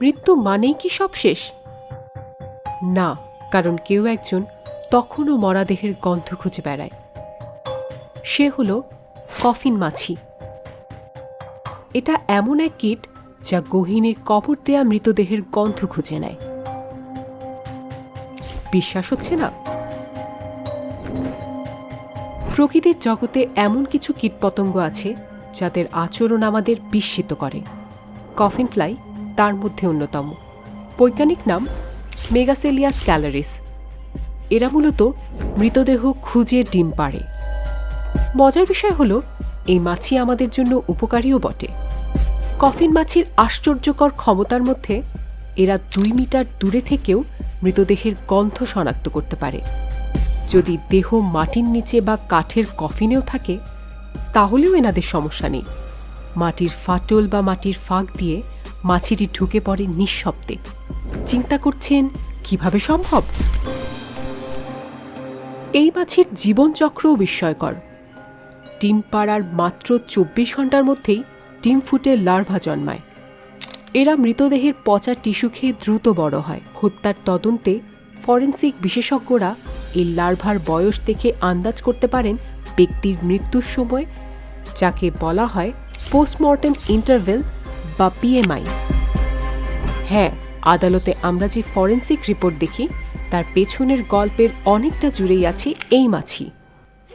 মৃত্যু মানেই কি সব শেষ? না, কারণ কেউ একজন তখনও মরাদেহের গন্ধ খুঁজে বেড়ায়। সে হল কফিন মাছি। এটা এমন এক কীট যা গহীনে কবর দেয়া মৃতদেহের গন্ধ খুঁজে নেয়। বিশ্বাস হচ্ছে না? প্রকৃতির জগতে এমন কিছু কীটপতঙ্গ আছে যাদের আচরণ আমাদের বিস্মিত করে। কফিন ফ্লাই তার মধ্যে অন্যতম। বৈজ্ঞানিক নাম মেগাসেলিয়াস ক্যালারিস। এরা মূলত মৃতদেহ খুঁজে ডিম পাড়ে। মজার বিষয় হলো, এই মাছি আমাদের জন্য উপকারীও বটে। কফিন মাছির আশ্চর্যকর ক্ষমতার মধ্যে এরা দুই মিটার দূরে থেকেও মৃতদেহের গন্ধ শনাক্ত করতে পারে। যদি দেহ মাটির নিচে বা কাঠের কফিনেও থাকে, তাহলেও এনাদের সমস্যা নেই। মাটির ফাটল বা মাটির ফাঁক দিয়ে মাছিটি ঢুকে পড়ে নিঃশব্দে। চিন্তা করছেন, কীভাবে সম্ভব? এই মাছির জীবনচক্রও বিস্ময়কর। ডিম পাড়ার মাত্র চব্বিশ ঘণ্টার মধ্যেই ডিম ফুটে লার্ভা জন্মায়। এরা মৃতদেহের পচা টিস্যু খেয়ে দ্রুত বড় হয়। হত্যার তদন্তে ফরেন্সিক বিশেষজ্ঞরা এই লার্ভার বয়স দেখে আন্দাজ করতে পারেন ব্যক্তির মৃত্যুর সময়, যাকে বলা হয় পোস্টমর্টেম ইন্টারভেল বা পিএমআই হ্যাঁ আদালতে আমরা যে ফরেন্সিক রিপোর্ট দেখি, তার পেছনের গল্পের অনেকটা জুড়েই আছে এই মাছি।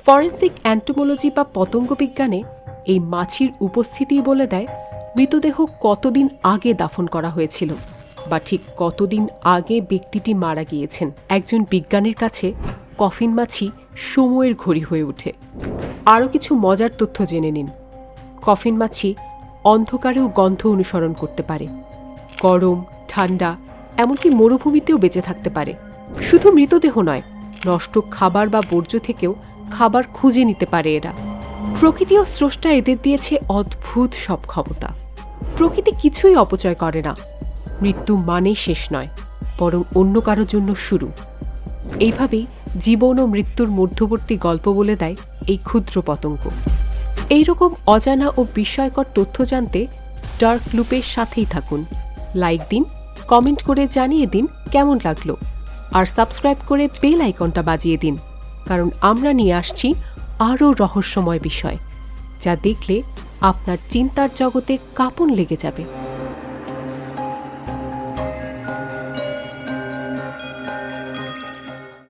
ফরেন্সিক অ্যান্টোমোলজি বা পতঙ্গ বিজ্ঞানে এই মাছির উপস্থিতিই বলে দেয়, মৃতদেহ কতদিন আগে দাফন করা হয়েছিল বা ঠিক কতদিন আগে ব্যক্তিটি মারা গিয়েছেন। একজন বিজ্ঞানীর কাছে কফিন মাছি সময়ের ঘড়ি হয়ে ওঠে। আরও কিছু মজার তথ্য জেনে নিন। কফিন মাছি অন্ধকারেও গন্ধ অনুসরণ করতে পারে। গরম, ঠান্ডা, এমনকি মরুভূমিতেও বেঁচে থাকতে পারে। শুধু মৃতদেহ নয়, নষ্ট খাবার বা বর্জ্য থেকেও খাবার খুঁজে নিতে পারে এরা। প্রকৃতি ও স্রষ্টা এদের দিয়েছে অদ্ভুত সব ক্ষমতা। প্রকৃতি কিছুই অপচয় করে না। মৃত্যু মানে শেষ নয়, বরং অন্য কারোর জন্য শুরু। এইভাবেই জীবন ও মৃত্যুর মধ্যবর্তী গল্প বলে দেয় এই ক্ষুদ্র পতঙ্গ। এইরকম অজানা ও বিস্ময়কর তথ্য জানতে ডার্ক লুপের সাথেই থাকুন। লাইক দিন, কমেন্ট করে জানিয়ে দিন কেমন লাগল। আর সাবস্ক্রাইব করে বেল আইকনটা বাজিয়ে দিন, কারণ আমরা নিয়ে আসছি আরও রহস্যময় বিষয়, যা দেখলে আপনার চিন্তার জগতে কাঁপন লেগে যাবে।